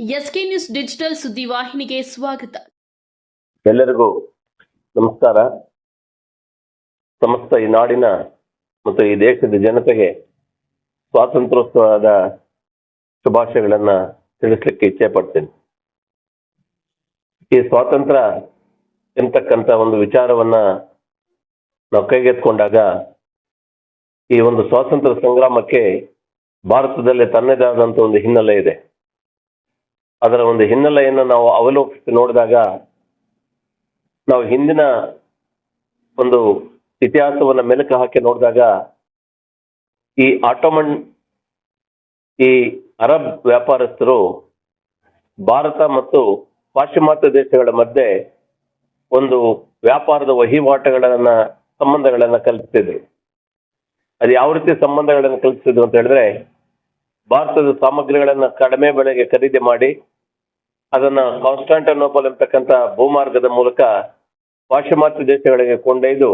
SK news digital ಸುದ್ದಿವಾಹಿನಿಗೆ ಸ್ವಾಗತ. ಎಲ್ಲರಿಗೂ ನಮಸ್ಕಾರ. ಸಮಸ್ತ ಈ ನಾಡಿನ ಮತ್ತು ಈ ದೇಶದ ಜನತೆಗೆ ಸ್ವಾತಂತ್ರ್ಯೋತ್ಸವದ ಶುಭಾಶಯಗಳನ್ನ ತಿಳಿಸ್ಲಿಕ್ಕೆ ಇಚ್ಛೆ ಪಡ್ತೇನೆ. ಈ ಸ್ವಾತಂತ್ರ್ಯ ಎಂತಕ್ಕಂಥ ಒಂದು ವಿಚಾರವನ್ನ ನಾವು ಕೈಗೆತ್ಕೊಂಡಾಗ ಈ ಒಂದು ಸ್ವಾತಂತ್ರ್ಯ ಸಂಗ್ರಾಮಕ್ಕೆ ಭಾರತದಲ್ಲಿ ತನ್ನದೇ ಆದಂತ ಒಂದು ಹಿನ್ನೆಲೆ ಇದೆ. ಅದರ ಒಂದು ಹಿನ್ನೆಲೆಯನ್ನು ನಾವು ಅವಲೋಕಿಸಿ ನೋಡಿದಾಗ ನಾವು ಹಿಂದಿನ ಒಂದು ಇತಿಹಾಸವನ್ನ ಮೆಲುಕು ಹಾಕಿ ನೋಡಿದಾಗ ಈ ಆಟೋಮನ್, ಈ ಅರಬ್ ವ್ಯಾಪಾರಸ್ಥರು ಭಾರತ ಮತ್ತು ಪಾಶ್ಚಿಮಾತ್ಯ ದೇಶಗಳ ಮಧ್ಯೆ ಒಂದು ವ್ಯಾಪಾರದ ವಹಿವಾಟುಗಳನ್ನ, ಸಂಬಂಧಗಳನ್ನ ಕಲ್ಪಿಸಿದ್ರು. ಅದು ಯಾವ ರೀತಿ ಸಂಬಂಧಗಳನ್ನು ಕಲ್ಪಿಸಿದ್ರು ಅಂತ ಹೇಳಿದ್ರೆ ಭಾರತದ ಸಾಮಗ್ರಿಗಳನ್ನ ಕಡಿಮೆ ಬೆಲೆಗೆ ಖರೀದಿ ಮಾಡಿ ಅದನ್ನ ಕಾನ್ಸ್ಟಾಂಟನೋಪಲ್ ಎಂಬತಕ್ಕಂಥ ಭೂಮಾರ್ಗದ ಮೂಲಕ ಪಾಶ್ಚಿಮಾತ್ಯ ದೇಶಗಳಿಗೆ ಕೊಂಡೊಯ್ದು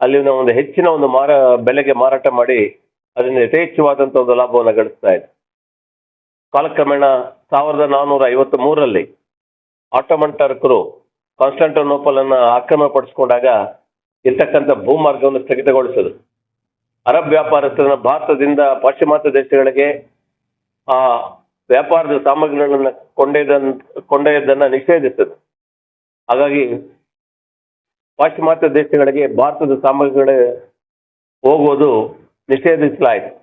ಅಲ್ಲಿನ ಒಂದು ಹೆಚ್ಚಿನ ಒಂದು ಮಾರ, ಬೆಲೆಗೆ ಮಾರಾಟ ಮಾಡಿ ಅದರಿಂದ ಯಥೇಚ್ಛವಾದಂಥ ಒಂದು ಲಾಭವನ್ನು ಗಳಿಸ್ತಾ ಇದೆ. ಕಾಲಕ್ರಮೇಣ ಸಾವಿರದ ನಾನ್ನೂರ ಐವತ್ತ್ ಮೂರರಲ್ಲಿ ಆಟೋಮನ್ ಟರ್ಕರು ಕಾನ್ಸ್ಟಾಂಟಿನೋಪಲ್ ಅನ್ನು ಆಕ್ರಮಣ ಪಡಿಸ್ಕೊಂಡಾಗ ಇರ್ತಕ್ಕಂಥ ಭೂಮಾರ್ಗವನ್ನು ಸ್ಥಗಿತಗೊಳಿಸಿದ್ರು. ಅರಬ್ ವ್ಯಾಪಾರಸ್ಥರನ್ನ ಭಾರತದಿಂದ ಪಾಶ್ಚಿಮಾತ್ಯ ದೇಶಗಳಿಗೆ ಆ ವ್ಯಾಪಾರದ ಸಾಮಗ್ರಿಗಳನ್ನ ಕೊಂಡೊಯ್ದ ಕೊಂಡೊಯ್ದನ್ನ ನಿಷೇಧಿಸುತ್ತದೆ ಹಾಗಾಗಿ ಪಾಶ್ಚಿಮಾತ್ಯ ದೇಶಗಳಿಗೆ ಭಾರತದ ಸಾಮಗ್ರಿಗಳ ಹೋಗುವುದು ನಿಷೇಧಿಸಲಾಯಿತು.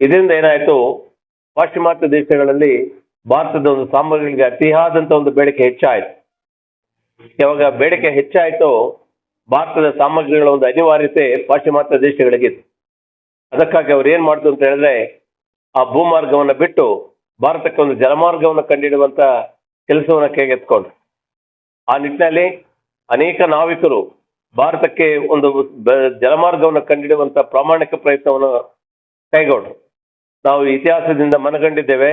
ಇದರಿಂದ ಏನಾಯಿತು? ಪಾಶ್ಚಿಮಾತ್ಯ ದೇಶಗಳಲ್ಲಿ ಭಾರತದ ಒಂದು ಸಾಮಗ್ರಿಗಳಿಗೆ ಅತಿಯಾದಂಥ ಒಂದು ಬೇಡಿಕೆ ಹೆಚ್ಚಾಯಿತು. ಯಾವಾಗ ಬೇಡಿಕೆ ಹೆಚ್ಚಾಯಿತು ಭಾರತದ ಸಾಮಗ್ರಿಗಳ ಒಂದು ಅನಿವಾರ್ಯತೆ ಪಾಶ್ಚಿಮಾತ್ಯ ದೇಶಗಳಿಗಿತ್ತು. ಅದಕ್ಕಾಗಿ ಅವ್ರು ಏನ್ ಮಾಡ್ತು ಅಂತ ಹೇಳಿದ್ರೆ, ಆ ಭೂಮಾರ್ಗವನ್ನು ಬಿಟ್ಟು ಭಾರತಕ್ಕೆ ಒಂದು ಜಲಮಾರ್ಗವನ್ನು ಕಂಡಿಡುವಂತ ಕೆಲಸವನ್ನು ಕೈಗೆತ್ಕೊಂಡ್ರು ಆ ನಿಟ್ಟಿನಲ್ಲಿ ಅನೇಕ ನಾವಿಕರು ಭಾರತಕ್ಕೆ ಒಂದು ಜಲಮಾರ್ಗವನ್ನು ಕಂಡಿಡುವಂತ ಪ್ರಾಮಾಣಿಕ ಪ್ರಯತ್ನವನ್ನು ಕೈಗೊಂಡ್ರು. ನಾವು ಇತಿಹಾಸದಿಂದ ಮನಗಂಡಿದ್ದೇವೆ.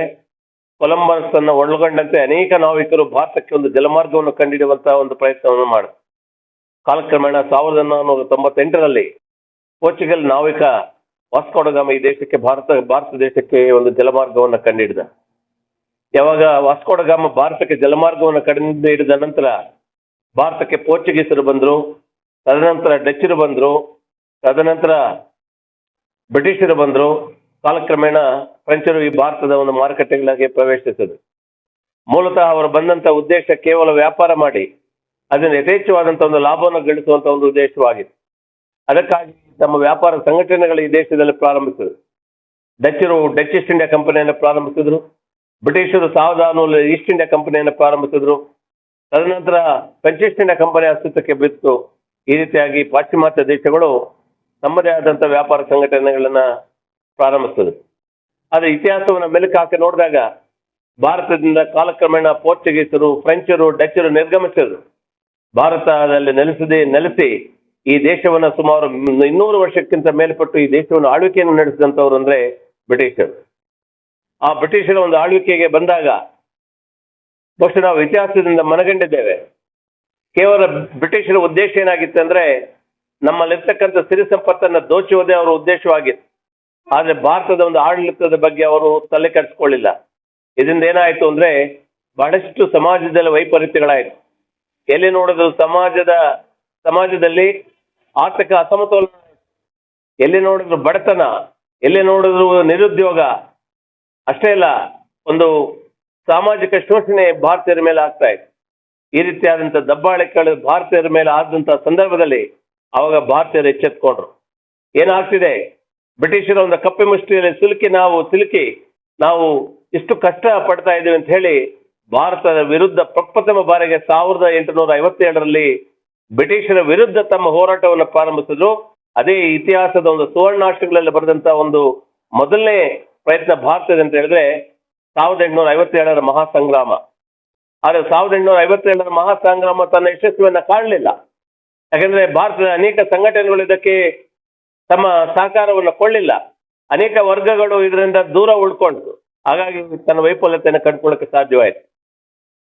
ಕೊಲಂಬಸ್ ಅನ್ನು ಒಳಗೊಂಡಂತೆ ಅನೇಕ ನಾವಿಕರು ಭಾರತಕ್ಕೆ ಒಂದು ಜಲಮಾರ್ಗವನ್ನು ಕಂಡುಹಿಡುವಂತಹ ಒಂದು ಪ್ರಯತ್ನವನ್ನು ಮಾಡಿದ್ರು. ಕಾಲಕ್ರಮೇಣ ಸಾವಿರದ ನಾನ್ನೂರ ತೊಂಬತ್ತೆಂಟರಲ್ಲಿ ಪೋರ್ಚುಗಲ್ ನಾವಿಕ ವಾಸ್ಕೋಡಗಾಮ ಈ ದೇಶಕ್ಕೆ, ಭಾರತ ಭಾರತ ದೇಶಕ್ಕೆ ಒಂದು ಜಲಮಾರ್ಗವನ್ನು ಕಂಡಿಡಿದ. ಯಾವಾಗ ವಾಸ್ಕೋಡಗಾಮ ಭಾರತಕ್ಕೆ ಜಲಮಾರ್ಗವನ್ನು ಕಂಡು ಹಿಡಿದ ನಂತರ ಭಾರತಕ್ಕೆ ಪೋರ್ಚುಗೀಸರು ಬಂದರು, ತದನಂತರ ಡಚ್ಚರು ಬಂದರು, ತದನಂತರ ಬ್ರಿಟಿಷರು ಬಂದರು, ಕಾಲಕ್ರಮೇಣ ಫ್ರೆಂಚರು ಈ ಭಾರತದ ಒಂದು ಮಾರುಕಟ್ಟೆಗಳಿಗೆ ಪ್ರವೇಶಿಸಿದರು. ಮೂಲತಃ ಅವರು ಬಂದಂತ ಉದ್ದೇಶ ಕೇವಲ ವ್ಯಾಪಾರ ಮಾಡಿ, ಅದನ್ನು ಯಥೇಚ್ಛವಾದಂಥ ಒಂದು ಲಾಭವನ್ನು ಗಳಿಸುವಂತ ಒಂದು ಉದ್ದೇಶವಾಗಿತ್ತು. ಅದಕ್ಕಾಗಿ ತಮ್ಮ ವ್ಯಾಪಾರ ಸಂಘಟನೆಗಳು ಈ ದೇಶದಲ್ಲಿ ಪ್ರಾರಂಭಿಸಿದರು. ಡಚ್ಚರು ಡಚ್ ಈಸ್ಟ್ ಇಂಡಿಯಾ ಕಂಪನಿಯನ್ನು ಪ್ರಾರಂಭಿಸಿದ್ರು. ಬ್ರಿಟಿಷರು ಸಾವಿರದ ಆರುನೂರ ಈಸ್ಟ್ ಇಂಡಿಯಾ ಕಂಪನಿಯನ್ನು ಪ್ರಾರಂಭಿಸಿದ್ರು. ತದನಂತರ ಫ್ರೆಂಚ್ ಈಸ್ಟ್ ಇಂಡಿಯಾ ಕಂಪನಿ ಅಸ್ತಿತ್ವಕ್ಕೆ ಬಿತ್ತು ಈ ರೀತಿಯಾಗಿ ಪಾಶ್ಚಿಮಾತ್ಯ ದೇಶಗಳು ತಮ್ಮದೇ ಆದಂಥ ವ್ಯಾಪಾರ ಸಂಘಟನೆಗಳನ್ನ ಪ್ರಾರಂಭಿಸಿದ್ರು. ಆದರೆ ಇತಿಹಾಸವನ್ನು ಮೆಲುಕು ಹಾಕಿ ನೋಡಿದಾಗ ಭಾರತದಿಂದ ಕಾಲಕ್ರಮೇಣ ಪೋರ್ಚುಗೀಸರು ಫ್ರೆಂಚರು ಡಚ್ಚರು ನಿರ್ಗಮಿಸಿದ್ರು. ಭಾರತದಲ್ಲಿ ನೆಲೆಸದೆ, ನೆಲೆಸಿ ಈ ದೇಶವನ್ನ ಸುಮಾರು ಇನ್ನೂರು ವರ್ಷಕ್ಕಿಂತ ಮೇಲ್ಪಟ್ಟು ಈ ದೇಶವನ್ನು ಆಳ್ವಿಕೆಯನ್ನು ನಡೆಸಿದಂಥವ್ರು ಅಂದ್ರೆ ಬ್ರಿಟಿಷರು. ಆ ಬ್ರಿಟಿಷರ ಒಂದು ಆಳ್ವಿಕೆಗೆ ಬಂದಾಗ ಬಹುಶಃ ನಾವು ಇತಿಹಾಸದಿಂದ ಮನಗಂಡಿದ್ದೇವೆ. ಕೇವಲ ಬ್ರಿಟಿಷರ ಉದ್ದೇಶ ಏನಾಗಿತ್ತು ಅಂದ್ರೆ ನಮ್ಮಲ್ಲಿರ್ತಕ್ಕಂಥ ಸಿರಿ ಸಂಪತ್ತನ್ನ ದೋಚುವುದೇ ಅವರ ಉದ್ದೇಶವಾಗಿತ್ತು. ಆದ್ರೆ ಭಾರತದ ಒಂದು ಆಡಳಿತದ ಬಗ್ಗೆ ಅವರು ತಲೆ ಕೆಡಿಸ್ಕೊಳ್ಳಿಲ್ಲ. ಇದರಿಂದ ಏನಾಯ್ತು ಅಂದ್ರೆ ಬಹಳಷ್ಟು ಸಮಾಜದಲ್ಲಿ ವೈಪರೀತ್ಯಗಳಾಯಿತು. ಎಲ್ಲಿ ನೋಡಿದ್ರು ಸಮಾಜದ, ಸಮಾಜದಲ್ಲಿ ಆರ್ಥಿಕ ಅಸಮತೋಲನ ಎಲ್ಲಿ ನೋಡಿದ್ರು ಬಡತನ, ಎಲ್ಲಿ ನೋಡಿದ್ರು ನಿರುದ್ಯೋಗ, ಅಷ್ಟೇ ಅಲ್ಲ, ಒಂದು ಸಾಮಾಜಿಕ ಶೋಷಣೆ ಭಾರತೀಯರ ಮೇಲೆ ಆಗ್ತಾ ಇದೆ. ಈ ರೀತಿಯಾದಂಥ ದಬ್ಬಾಳಿಕೆಗಳು ಭಾರತೀಯರ ಮೇಲೆ ಆದಂತಹ ಸಂದರ್ಭದಲ್ಲಿ ಅವಾಗ ಭಾರತೀಯರು ಎಚ್ಚೆತ್ಕೊಂಡ್ರು. ಏನಾಗ್ತಿದೆ? ಬ್ರಿಟಿಷರ ಒಂದು ಕಪ್ಪೆ ಮುಷ್ಟಿಯಲ್ಲಿ ಸಿಲುಕಿ ನಾವು ಸಿಲುಕಿ ನಾವು ಇಷ್ಟು ಕಷ್ಟ ಪಡ್ತಾ ಇದ್ದೀವಿ ಅಂತ ಹೇಳಿ ಭಾರತದ ವಿರುದ್ಧ ಪ್ರಪ್ರಥಮ ಬಾರಿಗೆ ಸಾವಿರದ ಎಂಟುನೂರ ಐವತ್ತೇಳರಲ್ಲಿ ಬ್ರಿಟಿಷರ ವಿರುದ್ಧ ತಮ್ಮ ಹೋರಾಟವನ್ನು ಪ್ರಾರಂಭಿಸಿದ್ರು. ಅದೇ ಇತಿಹಾಸದ ಒಂದು ಸುವರ್ಣಾಕ್ಷರಗಳಲ್ಲಿ ಬರೆದಂತ ಒಂದು ಮೊದಲನೇ ಪ್ರಯತ್ನ ಭಾರತದ ಅಂತ ಹೇಳಿದ್ರೆ ಸಾವಿರದ ಎಂಟುನೂರ ಐವತ್ತೇಳರ ಮಹಾಸಂಗ್ರಾಮ. ಆದರೆ ಸಾವಿರದ ಎಂಟುನೂರ ಐವತ್ತೇಳರ ಮಹಾಸಂಗ್ರಾಮ ತನ್ನ ಯಶಸ್ವಿಯನ್ನ ಕಾಣಲಿಲ್ಲ. ಯಾಕಂದ್ರೆ ಭಾರತದ ಅನೇಕ ಸಂಘಟನೆಗಳು ಇದಕ್ಕೆ ತಮ್ಮ ಸಹಕಾರವನ್ನು ಕೊಳ್ಳಿಲ್ಲ ಅನೇಕ ವರ್ಗಗಳು ಇದರಿಂದ ದೂರ ಉಳ್ಕೊಂಡ್ರು. ಹಾಗಾಗಿ ತನ್ನ ವೈಫಲ್ಯತೆಯನ್ನು ಕಂಡುಕೊಳ್ಳಕ್ಕೆ ಸಾಧ್ಯವಾಯಿತು.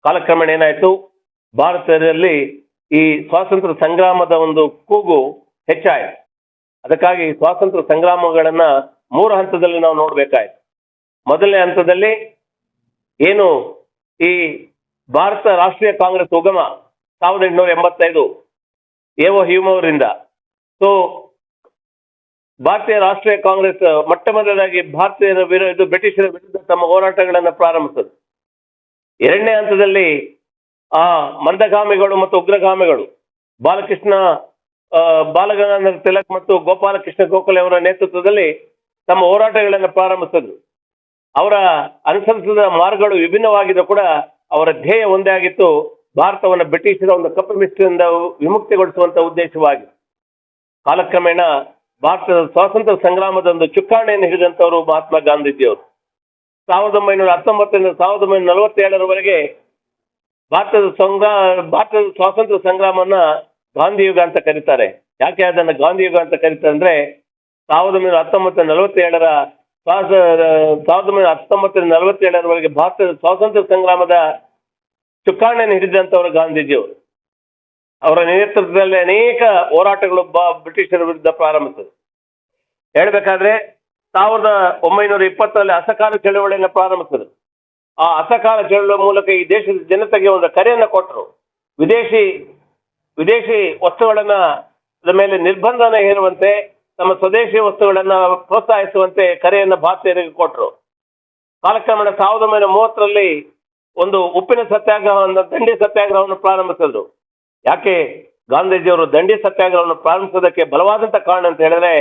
ಕಾಲಕ್ರಮೇಣ ಏನಾಯ್ತು? ಭಾರತದಲ್ಲಿ ಈ ಸ್ವಾತಂತ್ರ್ಯ ಸಂಗ್ರಾಮದ ಒಂದು ಕೂಗು ಹೆಚ್ಚಾಯಿತು. ಅದಕ್ಕಾಗಿ ಸ್ವಾತಂತ್ರ್ಯ ಸಂಗ್ರಾಮಗಳನ್ನ ಮೂರು ಹಂತದಲ್ಲಿ ನಾವು ನೋಡ್ಬೇಕಾಯ್ತು. ಮೊದಲನೇ ಹಂತದಲ್ಲಿ ಏನು ಈ ಭಾರತ ರಾಷ್ಟ್ರೀಯ ಕಾಂಗ್ರೆಸ್ ಉಗಮ ಸಾವಿರದ ಎಂಟುನೂರ ಎಂಬತ್ತೈದು ಎವೋ ಹ್ಯೂಮವರಿಂದ ಸೊ ಭಾರತೀಯ ರಾಷ್ಟ್ರೀಯ ಕಾಂಗ್ರೆಸ್ ಮೊಟ್ಟ ಮೊದಲಾಗಿ ಭಾರತೀಯರ ವಿರುದ್ಧ ಬ್ರಿಟಿಷರ ವಿರುದ್ಧ ತಮ್ಮ ಹೋರಾಟಗಳನ್ನು ಪ್ರಾರಂಭಿಸಿದ್ರು ಎರಡನೇ ಹಂತದಲ್ಲಿ ಆ ಮಂದಗಾಮಿಗಳು ಮತ್ತು ಉಗ್ರಗಾಮಿಗಳು. ಬಾಲಕೃಷ್ಣ ಬಾಲಗಂಗಾಧರ ತಿಲಕ್ ಮತ್ತು ಗೋಪಾಲಕೃಷ್ಣ ಗೋಖಲೆ ಅವರ ನೇತೃತ್ವದಲ್ಲಿ ತಮ್ಮ ಹೋರಾಟಗಳನ್ನು ಪ್ರಾರಂಭಿಸಿದ್ರು. ಅವರ ಅನುಸರಿಸಿದ ಮಾರ್ಗಗಳು ವಿಭಿನ್ನವಾಗಿದ್ದು ಕೂಡ ಅವರ ಧ್ಯೇಯ ಒಂದೇ ಆಗಿತ್ತು. ಭಾರತವನ್ನು ಬ್ರಿಟಿಷರ ಒಂದು ಕಪ್ಪಮಿಸ್ಟಿನಿಂದ ವಿಮುಕ್ತಿಗೊಳಿಸುವಂತ ಉದ್ದೇಶವಾಗಿ. ಕಾಲಕ್ರಮೇಣ ಭಾರತದ ಸ್ವಾತಂತ್ರ್ಯ ಸಂಗ್ರಾಮದ ಒಂದು ಚುಕ್ಕಾಣಿಯನ್ನು ಹಿಡಿದಂತವರು ಮಹಾತ್ಮ ಗಾಂಧೀಜಿಯವರು. ಸಾವಿರದ ಒಂಬೈನೂರ ಹತ್ತೊಂಬತ್ತರಿಂದ ಸಾವಿರದ ಒಂಬೈನೂರ ನಲವತ್ತೇಳರವರೆಗೆ ಭಾರತದ ಸಂಗ್ರಾ ಭಾರತದ ಸ್ವಾತಂತ್ರ್ಯ ಸಂಗ್ರಾಮವನ್ನ ಗಾಂಧಿ ಯುಗ ಅಂತ ಕರೀತಾರೆ. ಯಾಕೆ ಅದನ್ನ ಗಾಂಧಿ ಯುಗ ಅಂತ ಕರೀತಾರೆ ಅಂದ್ರೆ ಸಾವಿರದ ಒಂಬೈನೂರ ಹತ್ತೊಂಬತ್ತು ನಲವತ್ತೇಳರ ಸಾವಿರದ ಒಂಬೈನೂರ ಹತ್ತೊಂಬತ್ತು ನಲವತ್ತೇಳರವರೆಗೆ ಭಾರತದ ಸ್ವಾತಂತ್ರ್ಯ ಸಂಗ್ರಾಮದ ಚುಕ್ಕಾಣಿಯನ್ನು ಹಿಡಿದಂತವರು ಗಾಂಧೀಜಿಯವರು ಅವರ. ನೇತೃತ್ವದಲ್ಲಿ ಅನೇಕ ಹೋರಾಟಗಳು ಬ್ರಿಟಿಷರ ವಿರುದ್ಧ ಪ್ರಾರಂಭಿಸಿದರು ಹೇಳ್ಬೇಕಾದ್ರೆ ಸಾವಿರದ ಒಂಬೈನೂರ ಇಪ್ಪತ್ತರಲ್ಲಿ ಅಸಹಕಾರ ಚಳವಳಿಯನ್ನು ಪ್ರಾರಂಭಿಸಿದರು. ಆ ಅಸಕಾಲ ಚಳವಳಿಯ ಮೂಲಕ ಈ ದೇಶದ ಜನತೆಗೆ ಒಂದು ಕರೆಯನ್ನು ಕೊಟ್ಟರು ವಿದೇಶಿ ವಿದೇಶಿ ವಸ್ತುಗಳನ್ನ ಮೇಲೆ ನಿರ್ಬಂಧನ ಹೇರುವಂತೆ ತಮ್ಮ ಸ್ವದೇಶಿ ವಸ್ತುಗಳನ್ನ ಪ್ರೋತ್ಸಾಹಿಸುವಂತೆ ಕರೆಯನ್ನು ಭಾರತೀಯರಿಗೆ ಕೊಟ್ಟರು ಕಾಲಕ್ರಮೇಣ ಸಾವಿರದ ಒಂಬೈನೂರ ಮೂವತ್ತರಲ್ಲಿ ಒಂದು ಉಪ್ಪಿನ ಸತ್ಯಾಗ್ರಹವನ್ನು, ದಂಡಿ ಸತ್ಯಾಗ್ರಹವನ್ನು ಪ್ರಾರಂಭಿಸಿದ್ರು. ಯಾಕೆ? ಗಾಂಧೀಜಿಯವರು ದಂಡಿ ಸತ್ಯಾಗ್ರಹವನ್ನು ಪ್ರಾರಂಭಿಸೋದಕ್ಕೆ ಬಲವಾದಂತ ಕಾರಣ ಅಂತ ಹೇಳಿದ್ರೆ,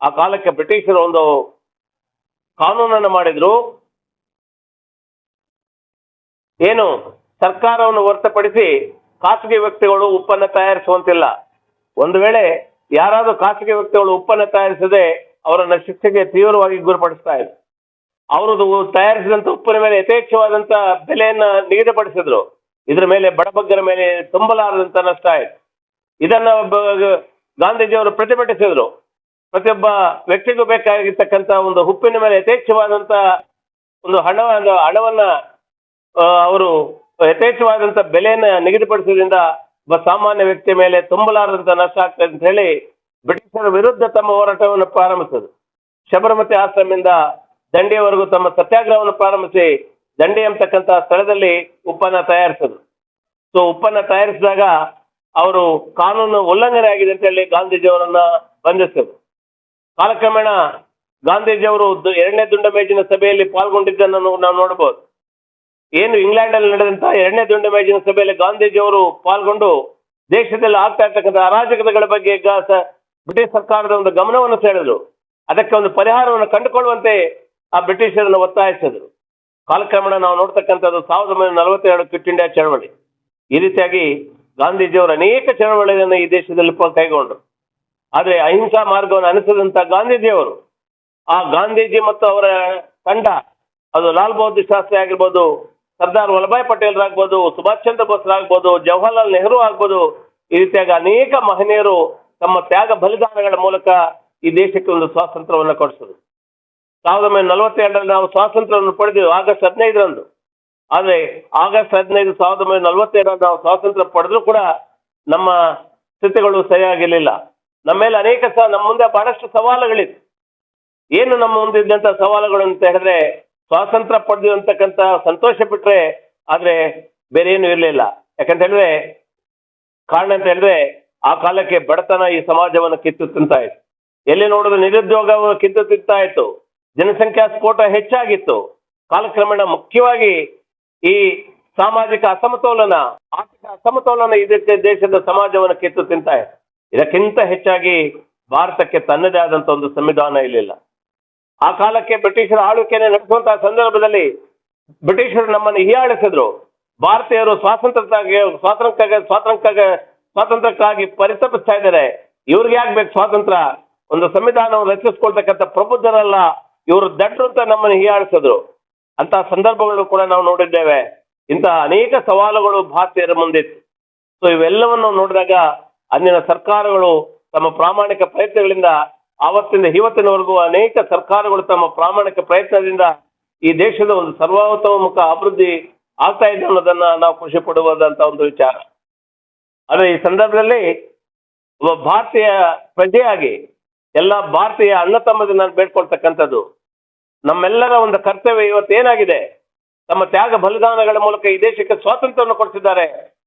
ಆ ಕಾಲಕ್ಕೆ ಬ್ರಿಟಿಷರು ಒಂದು ಕಾನೂನನ್ನು ಮಾಡಿದ್ರು. ಏನು ಸರ್ಕಾರವನ್ನು ಹೊರತುಪಡಿಸಿ ಖಾಸಗಿ ವ್ಯಕ್ತಿಗಳು ಉಪ್ಪನ್ನು ತಯಾರಿಸುವಂತಿಲ್ಲ. ಒಂದು ವೇಳೆ ಯಾರಾದರೂ ಖಾಸಗಿ ವ್ಯಕ್ತಿಗಳು ಉಪ್ಪನ್ನು ತಯಾರಿಸದೆ ಅವರನ್ನು ಶಿಕ್ಷೆಗೆ ತೀವ್ರವಾಗಿ ಗುರಿಪಡಿಸ್ತಾ ಇದೆ ಅವರು ತಯಾರಿಸಿದಂಥ ಉಪ್ಪಿನ ಮೇಲೆ ಯಥೇಚ್ಛವಾದಂಥ ಬೆಲೆಯನ್ನ ನಿಗದಿಪಡಿಸಿದ್ರು. ಇದರ ಮೇಲೆ ಬಡಬಗ್ಗರ ಮೇಲೆ ತುಂಬಲಾರದಂತ ನಷ್ಟ ಆಯಿತು. ಇದನ್ನು ಗಾಂಧೀಜಿಯವರು ಪ್ರತಿಭಟಿಸಿದ್ರು. ಪ್ರತಿಯೊಬ್ಬ ವ್ಯಕ್ತಿಗೂ ಬೇಕಾಗಿರ್ತಕ್ಕಂಥ ಒಂದು ಉಪ್ಪಿನ ಮೇಲೆ ಯಥೇಚ್ಛವಾದಂಥ ಒಂದು ಹಣ ಹಣವನ್ನ ಅವರು ಯಥೇಚ್ಛವಾದಂತ ಬೆಲೆಯನ್ನ ನಿಗದಿಪಡಿಸೋದ್ರಿಂದ ಒಬ್ಬ ಸಾಮಾನ್ಯ ವ್ಯಕ್ತಿಯ ಮೇಲೆ ತುಂಬಲಾರದಂತ ನಷ್ಟ ಆಗ್ತದೆ ಅಂತ ಹೇಳಿ ಬ್ರಿಟಿಷರ ವಿರುದ್ಧ ತಮ್ಮ ಹೋರಾಟವನ್ನು ಪ್ರಾರಂಭಿಸಿದರು. ಶಬರಮತಿ ಆಶ್ರಮದಿಂದ ದಂಡಿಯವರೆಗೂ ತಮ್ಮ ಸತ್ಯಾಗ್ರಹವನ್ನು ಪ್ರಾರಂಭಿಸಿ ದಂಡಿ ಸ್ಥಳದಲ್ಲಿ ಉಪ್ಪನ್ನ ತಯಾರಿಸಿದ್ರು. ಸೊ ಉಪ್ಪನ್ನ ತಯಾರಿಸಿದಾಗ ಅವರು ಕಾನೂನು ಉಲ್ಲಂಘನೆ ಆಗಿದೆ ಅಂತ ಹೇಳಿ ಗಾಂಧೀಜಿಯವರನ್ನ ಬಂಧಿಸಿದರು. ಕಾಲಕ್ರಮೇಣ ಗಾಂಧೀಜಿಯವರು ಎರಡನೇ ದುಂಡ ಮೇಜಿನ ಸಭೆಯಲ್ಲಿ ಪಾಲ್ಗೊಂಡಿದ್ದನ್ನು ನಾವು ನೋಡಬಹುದು. ಏನು ಇಂಗ್ಲೆಂಡ್ ಅಲ್ಲಿ ನಡೆದಂತಹ ಎರಡನೇ ದುಂಡು ಮೇಜಿನ ಸಭೆಯಲ್ಲಿ ಗಾಂಧೀಜಿಯವರು ಪಾಲ್ಗೊಂಡು ದೇಶದಲ್ಲಿ ಆಗ್ತಾ ಇರ್ತಕ್ಕಂಥ ಅರಾಜಕತೆಗಳ ಬಗ್ಗೆ ಬ್ರಿಟಿಷ್ ಸರ್ಕಾರದ ಒಂದು ಗಮನವನ್ನು ಸೆಳೆದರು. ಅದಕ್ಕೆ ಒಂದು ಪರಿಹಾರವನ್ನು ಕಂಡುಕೊಳ್ಳುವಂತೆ ಆ ಬ್ರಿಟಿಷರನ್ನು ಒತ್ತಾಯಿಸಿದರು. ಕಾಲಕ್ರಮೇಣ ನಾವು ನೋಡ್ತಕ್ಕಂಥದ್ದು ಸಾವಿರದ ಒಂಬೈನೂರ ನಲವತ್ತೆರಡು ಕ್ವಿಟ್ ಇಂಡಿಯಾ ಚಳವಳಿ. ಈ ರೀತಿಯಾಗಿ ಗಾಂಧೀಜಿಯವರು ಅನೇಕ ಚಳವಳಿಗಳನ್ನು ಈ ದೇಶದಲ್ಲಿ ಕೈಗೊಂಡ್ರು. ಆದರೆ ಅಹಿಂಸಾ ಮಾರ್ಗವನ್ನು ಅನಿಸಿದಂತಹ ಗಾಂಧೀಜಿಯವರು, ಆ ಗಾಂಧೀಜಿ ಮತ್ತು ಅವರ ತಂಡ, ಅದು ಲಾಲ್ ಬಹದ್ದೂರ್ ಶಾಸ್ತ್ರಿ ಆಗಿರ್ಬೋದು ಸರ್ದಾರ್ ವಲ್ಲಭಾಯ್ ಪಟೇಲ್ ಆಗ್ಬೋದು, ಸುಭಾಷ್ ಚಂದ್ರ ಬೋಸ್ ಆಗ್ಬೋದು, ಜವಾಹರ್ಲಾಲ್ ನೆಹರು ಆಗ್ಬೋದು, ಈ ರೀತಿಯಾಗಿ ಅನೇಕ ಮಹನೀಯರು ತಮ್ಮ ತ್ಯಾಗ ಬಲಿದಾನಗಳ ಮೂಲಕ ಈ ದೇಶಕ್ಕೆ ಒಂದು ಸ್ವಾತಂತ್ರ್ಯವನ್ನು ಕೊಡಿಸಿದ್ರು. ಸಾವಿರದ ಒಂಬೈನೂರ ನಲವತ್ತೆರಡರಲ್ಲಿ ನಾವು ಸ್ವಾತಂತ್ರ್ಯವನ್ನು ಪಡೆದೆವು ಆಗಸ್ಟ್ ಹದಿನೈದರಂದು. ಆದರೆ ಆಗಸ್ಟ್ ಹದಿನೈದು, ಸಾವಿರದ ಒಂಬೈನೂರ ನಲವತ್ತೆರಡರಲ್ಲಿ ನಾವು ಸ್ವಾತಂತ್ರ್ಯ ಪಡೆದರೂ ಕೂಡ ನಮ್ಮ ಸ್ಥಿತಿಗಳು ಸರಿಯಾಗಿರಲಿಲ್ಲ. ನಮ್ಮ ಮೇಲೆ ಅನೇಕ ಸಹ ನಮ್ಮ ಮುಂದೆ ಬಹಳಷ್ಟು ಸವಾಲುಗಳಿತ್ತು ಏನು ನಮ್ಮ ಮುಂದೆ ಇದ್ದಂಥ ಸವಾಲುಗಳು ಅಂತ ಹೇಳಿದ್ರೆ ಸ್ವಾತಂತ್ರ್ಯ ಪಡೆದು ಸಂತೋಷ ಬಿಟ್ರೆ ಆದ್ರೆ ಬೇರೆ ಏನು ಇರಲಿಲ್ಲ. ಯಾಕಂತ ಹೇಳಿದ್ರೆ ಕಾರಣ ಅಂತ ಹೇಳಿದ್ರೆ ಆ ಕಾಲಕ್ಕೆ ಬಡತನ ಈ ಸಮಾಜವನ್ನು ಕಿತ್ತು ತಿಂತಾ ಇತ್ತು. ಎಲ್ಲಿ ನೋಡಿದ್ರೆ ನಿರುದ್ಯೋಗವನ್ನು ಕಿತ್ತು ತಿಂತಾ ಇತ್ತು. ಜನಸಂಖ್ಯಾ ಸ್ಫೋಟ ಹೆಚ್ಚಾಗಿತ್ತು. ಕಾಲಕ್ರಮೇಣ ಮುಖ್ಯವಾಗಿ ಈ ಸಾಮಾಜಿಕ ಅಸಮತೋಲನ, ಆರ್ಥಿಕ ಅಸಮತೋಲನ ಇದಕ್ಕೆ ದೇಶದ ಸಮಾಜವನ್ನು ಕಿತ್ತು ತಿಂತಾ ಇತ್ತು. ಇದಕ್ಕಿಂತ ಹೆಚ್ಚಾಗಿ ಭಾರತಕ್ಕೆ ತನ್ನದೇ ಆದಂತ ಒಂದು ಸಂವಿಧಾನ ಇರಲಿಲ್ಲ. ಆ ಕಾಲಕ್ಕೆ ಬ್ರಿಟಿಷರ ಆಳ್ವಿಕೆಯನ್ನು ನಡೆಸುವಂತಹ ಸಂದರ್ಭದಲ್ಲಿ ಬ್ರಿಟಿಷರು ನಮ್ಮನ್ನು ಹೀಯಾಳಿಸಿದ್ರು. ಭಾರತೀಯರು ಸ್ವಾತಂತ್ರ್ಯಕ್ಕಾಗಿ ಸ್ವಾತಂತ್ರ್ಯಕ್ಕಾಗಿ ಸ್ವಾತಂತ್ರ್ಯಕ್ಕಾಗಿ ಸ್ವಾತಂತ್ರ್ಯಕ್ಕಾಗಿ ಪರಿತಪಿಸ್ತಾ ಇದ್ದಾರೆ. ಇವ್ರಿಗೆ ಆಗ್ಬೇಕು ಬೇಕು ಸ್ವಾತಂತ್ರ್ಯ? ಒಂದು ಸಂವಿಧಾನವನ್ನು ರಚಿಸ್ಕೊಳ್ತಕ್ಕಂಥ ಪ್ರಬುದ್ಧರಲ್ಲ, ಇವರು ದಡ್ರು ಅಂತ ನಮ್ಮನ್ನು ಹೀಯಾಳಿಸಿದ್ರು. ಅಂತ ಸಂದರ್ಭಗಳು ಕೂಡ ನಾವು ನೋಡಿದ್ದೇವೆ. ಇಂತಹ ಅನೇಕ ಸವಾಲುಗಳು ಭಾರತೀಯರ ಮುಂದಿತ್ತು ಸೊ ಇವೆಲ್ಲವನ್ನು ನೋಡಿದಾಗ ಅಂದಿನ ಸರ್ಕಾರಗಳು ತಮ್ಮ ಪ್ರಾಮಾಣಿಕ ಪ್ರಯತ್ನಗಳಿಂದ ಆವತ್ತಿಂದ ಇವತ್ತಿನವರೆಗೂ ಅನೇಕ ಸರ್ಕಾರಗಳು ತಮ್ಮ ಪ್ರಾಮಾಣಿಕ ಪ್ರಯತ್ನದಿಂದ ಈ ದೇಶದ ಒಂದು ಸರ್ವಾತೋಮುಖ ಅಭಿವೃದ್ಧಿ ಆಗ್ತಾ ಇದೆ ಅನ್ನೋದನ್ನ ನಾವು ಖುಷಿ ಪಡುವುದಂತ ಒಂದು ವಿಚಾರ. ಆದ್ರೆ ಈ ಸಂದರ್ಭದಲ್ಲಿ ಒಬ್ಬ ಭಾರತೀಯ ಪ್ರಜೆಯಾಗಿ ಎಲ್ಲ ಭಾರತೀಯ ಅಣ್ಣ ತಮ್ಮದ ನಾನು ಬೇಡ್ಕೊಳ್ತಕ್ಕಂಥದ್ದು, ನಮ್ಮೆಲ್ಲರ ಒಂದು ಕರ್ತವ್ಯ ಇವತ್ತು ಏನಾಗಿದೆ? ತಮ್ಮ ತ್ಯಾಗ ಬಲಿದಾನಗಳ ಮೂಲಕ ಈ ದೇಶಕ್ಕೆ ಸ್ವಾತಂತ್ರ್ಯವನ್ನು ಕೊಡಿಸಿದ್ದಾರೆ.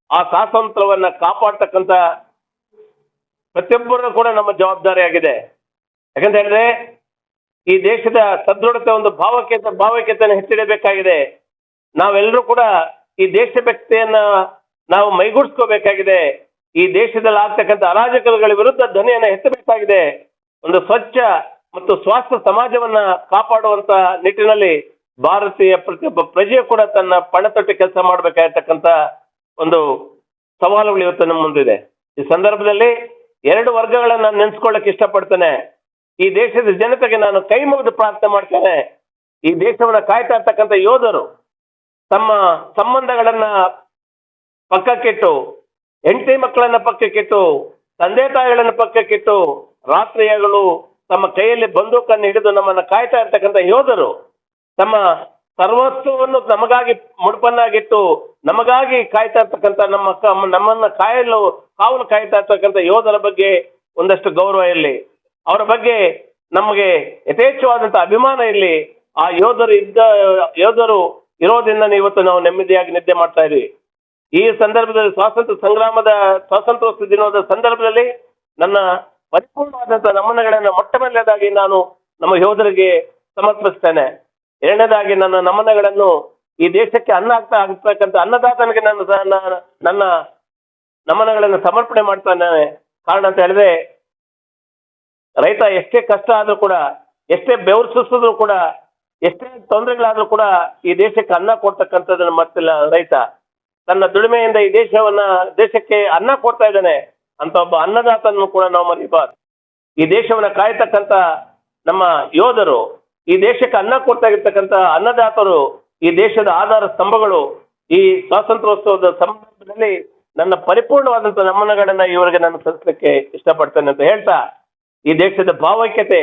ಆ ಸ್ವಾತಂತ್ರ್ಯವನ್ನ ಕಾಪಾಡ್ತಕ್ಕಂಥ ಪ್ರತಿಯೊಬ್ಬರೂ ಕೂಡ ನಮ್ಮ ಜವಾಬ್ದಾರಿಯಾಗಿದೆ. ಯಾಕಂತ ಹೇಳಿದ್ರೆ ಈ ದೇಶದ ಸದೃಢತೆ ಒಂದು ಭಾವಕ್ಯತೆ ಭಾವೈಕ್ಯತೆಯನ್ನು ಹೆಚ್ಚಿಡಬೇಕಾಗಿದೆ. ನಾವೆಲ್ಲರೂ ಕೂಡ ಈ ದೇಶಭಕ್ತಿಯನ್ನ ನಾವು ಮೈಗೂಡಿಸ್ಕೋಬೇಕಾಗಿದೆ. ಈ ದೇಶದಲ್ಲಿ ಆಗ್ತಕ್ಕಂಥ ಅರಾಜಕಗಳ ವಿರುದ್ಧ ಧ್ವನಿಯನ್ನು ಎತ್ತಬೇಕಾಗಿದೆ. ಒಂದು ಸ್ವಚ್ಛ ಮತ್ತು ಸ್ವಾಸ್ಥ್ಯ ಸಮಾಜವನ್ನ ಕಾಪಾಡುವಂತ ನಿಟ್ಟಿನಲ್ಲಿ ಭಾರತೀಯ ಪ್ರತಿಯೊಬ್ಬ ಪ್ರಜೆಯು ಕೂಡ ತನ್ನ ಪಣತೊಟ್ಟು ಕೆಲಸ ಮಾಡಬೇಕಾಗಿರ್ತಕ್ಕಂಥ ಒಂದು ಸವಾಲುಗಳು ಇವತ್ತು ನಮ್ಮ ಮುಂದಿದೆ. ಈ ಸಂದರ್ಭದಲ್ಲಿ ಎರಡು ವರ್ಗಗಳನ್ನ ನೆನೆಸ್ಕೊಳ್ಳಕ್ ಇಷ್ಟಪಡ್ತೇನೆ. ಈ ದೇಶದ ಜನತೆಗೆ ನಾನು ಕೈ ಮುಗಿದು ಪ್ರಾರ್ಥನೆ ಮಾಡ್ತೇನೆ. ಈ ದೇಶವನ್ನ ಕಾಯ್ತಾ ಇರ್ತಕ್ಕಂಥ ಯೋಧರು ತಮ್ಮ ಸಂಬಂಧಗಳನ್ನ ಪಕ್ಕಕ್ಕಿಟ್ಟು, ಹೆಂಡತಿ ಮಕ್ಕಳನ್ನ ಪಕ್ಕಕ್ಕಿಟ್ಟು, ತಂದೆ ತಾಯಿಗಳನ್ನ ಪಕ್ಕಕ್ಕಿಟ್ಟು ರಾತ್ರಿಯಗಳು ತಮ್ಮ ಕೈಯಲ್ಲಿ ಬಂದೂಕನ್ನು ಹಿಡಿದು ನಮ್ಮನ್ನ ಕಾಯ್ತಾ ಇರ್ತಕ್ಕಂಥ ಯೋಧರು ತಮ್ಮ ಸರ್ವಸ್ವವನ್ನು ನಮಗಾಗಿ ಮುಡುಪನ್ನಾಗಿಟ್ಟು, ನಮಗಾಗಿ ಕಾಯ್ತಾ ಇರ್ತಕ್ಕಂಥ ನಮ್ಮ ನಮ್ಮನ್ನ ಕಾಯಲು, ಕಾವಲು ಕಾಯ್ತಾ ಇರ್ತಕ್ಕಂಥ ಯೋಧರ ಬಗ್ಗೆ ಒಂದಷ್ಟು ಗೌರವ ಇರಲಿ. ಅವರ ಬಗ್ಗೆ ನಮಗೆ ಯಥೇಚ್ಛವಾದಂತಹ ಅಭಿಮಾನ ಇರಲಿ. ಆ ಯೋಧರು ಇದ್ದ, ಯೋಧರು ಇರೋದ್ರಿಂದ ಇವತ್ತು ನಾವು ನೆಮ್ಮದಿಯಾಗಿ ನಿದ್ದೆ ಮಾಡ್ತಾ ಇದ್ವಿ ಈ ಸಂದರ್ಭದಲ್ಲಿ ಸ್ವಾತಂತ್ರ್ಯ ಸಂಗ್ರಾಮದ, ಸ್ವಾತಂತ್ರ್ಯೋತ್ಸವ ದಿನದ ಸಂದರ್ಭದಲ್ಲಿ ನನ್ನ ಪರಿಪೂರ್ಣವಾದಂತಹ ನಮನಗಳನ್ನು ಮೊಟ್ಟ ಮೊದಲನೇದಾಗಿ ನಾನು ನಮ್ಮ ಯೋಧರಿಗೆ ಸಮರ್ಪಿಸ್ತೇನೆ. ಎರಡನೇದಾಗಿ ನನ್ನ ನಮನಗಳನ್ನು ಈ ದೇಶಕ್ಕೆ ಅನ್ನ ಆಗ್ತಾ ಆಗ್ತಕ್ಕಂಥ ಅನ್ನದಾತನಿಗೆ ನನ್ನ ನನ್ನ- ನಮನಗಳನ್ನು ಸಮರ್ಪಣೆ ಮಾಡ್ತಾನೆ ಕಾರಣ ಅಂತ ಹೇಳಿದ್ರೆ ರೈತ ಎಷ್ಟೇ ಕಷ್ಟ ಆದ್ರೂ ಕೂಡ, ಎಷ್ಟೇ ಬೆವರು ಸುರಿಸಿದ್ರು ಕೂಡ, ಎಷ್ಟೇ ತೊಂದರೆಗಳಾದ್ರೂ ಕೂಡ ಈ ದೇಶಕ್ಕೆ ಅನ್ನ ಕೊಡ್ತಕ್ಕಂಥದ್ದನ್ನ ಮತ್ತಿಲ್ಲ ರೈತ. ತನ್ನ ದುಡಿಮೆಯಿಂದ ಈ ದೇಶವನ್ನ, ದೇಶಕ್ಕೆ ಅನ್ನ ಕೊಡ್ತಾ ಇದ್ದಾನೆ ಅಂತ ಒಬ್ಬ ಅನ್ನದಾತನನ್ನು ಕೂಡ ನಾವು ಮರಿಬಾರ್ದು. ಈ ದೇಶವನ್ನ ಕಾಯ್ತಕ್ಕಂಥ ನಮ್ಮ ಯೋಧರು, ಈ ದೇಶಕ್ಕೆ ಅನ್ನ ಕೊಡ್ತಾ ಇರ್ತಕ್ಕಂಥ ಅನ್ನದಾತರು, ಈ ದೇಶದ ಆಧಾರ ಸ್ತಂಭಗಳು, ಈ ಸ್ವಾತಂತ್ರ್ಯೋತ್ಸವದ ಸಂದರ್ಭದಲ್ಲಿ ನನ್ನ ಪರಿಪೂರ್ಣವಾದಂತಹ ನಮನಗಳನ್ನ ಇವರಿಗೆ ನಾನು ಸಲ್ಲಿಸಲಿಕ್ಕೆ ಇಷ್ಟಪಡ್ತೇನೆ ಅಂತ ಹೇಳ್ತಾ ಈ ದೇಶದ ಭಾವೈಕ್ಯತೆ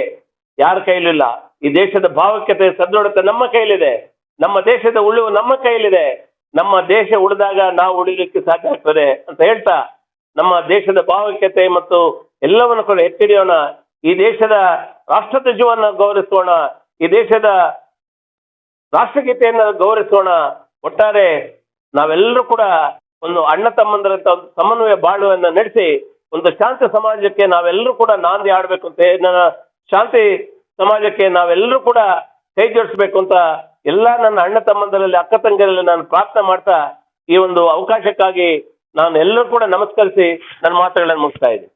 ಯಾರ ಕೈಲಿಲ್ಲ ಈ ದೇಶದ ಭಾವೈಕ್ಯತೆ ಸದೃಢತೆ ನಮ್ಮ ಕೈಲಿದೆ ನಮ್ಮ ದೇಶದ ಉಳಿವು ನಮ್ಮ ಕೈಲಿದೆ ನಮ್ಮ ದೇಶ ಉಳಿದಾಗ ನಾವು ಉಳಿಲಿಕ್ಕೆ ಸಾಧ್ಯ ಆಗ್ತದೆ ಅಂತ ಹೇಳ್ತಾ ನಮ್ಮ ದೇಶದ ಭಾವೈಕ್ಯತೆ ಮತ್ತು ಎಲ್ಲವನ್ನು ಕೂಡ ಎತ್ತಿಡಿಯೋಣ. ಈ ದೇಶದ ರಾಷ್ಟ್ರಧ್ವಜವನ್ನು ಗೌರವಿಸೋಣ. ಈ ದೇಶದ ರಾಷ್ಟ್ರಗೀತೆಯನ್ನು ಗೌರವಿಸೋಣ. ಒಟ್ಟಾರೆ ನಾವೆಲ್ಲರೂ ಕೂಡ ಒಂದು ಅಣ್ಣ ತಮ್ಮಂದರಂತ ಒಂದು ಸಮನ್ವಯ ಬಾಳುವನ್ನ ನಡೆಸಿ ಒಂದು ಶಾಂತಿ ಸಮಾಜಕ್ಕೆ ನಾವೆಲ್ಲರೂ ಕೂಡ ನಾಂದಿ ಆಡ್ಬೇಕು ಅಂತ, ನನ್ನ ಶಾಂತಿ ಸಮಾಜಕ್ಕೆ ನಾವೆಲ್ಲರೂ ಕೂಡ ಕೈ ಜೋಡಿಸ್ಬೇಕು ಅಂತ ಎಲ್ಲಾ ನನ್ನ ಅಣ್ಣ ತಮ್ಮಂದರಲ್ಲಿ, ಅಕ್ಕ ತಂಗಿಯರಲ್ಲಿ ನಾನು ಪ್ರಾರ್ಥನೆ ಮಾಡ್ತಾ ಈ ಒಂದು ಅವಕಾಶಕ್ಕಾಗಿ ನಾನು ಎಲ್ಲರೂ ಕೂಡ ನಮಸ್ಕರಿಸಿ ನನ್ನ ಮಾತುಗಳನ್ನು ಮುಗಿಸ್ತಾ ಇದ್ದೀನಿ.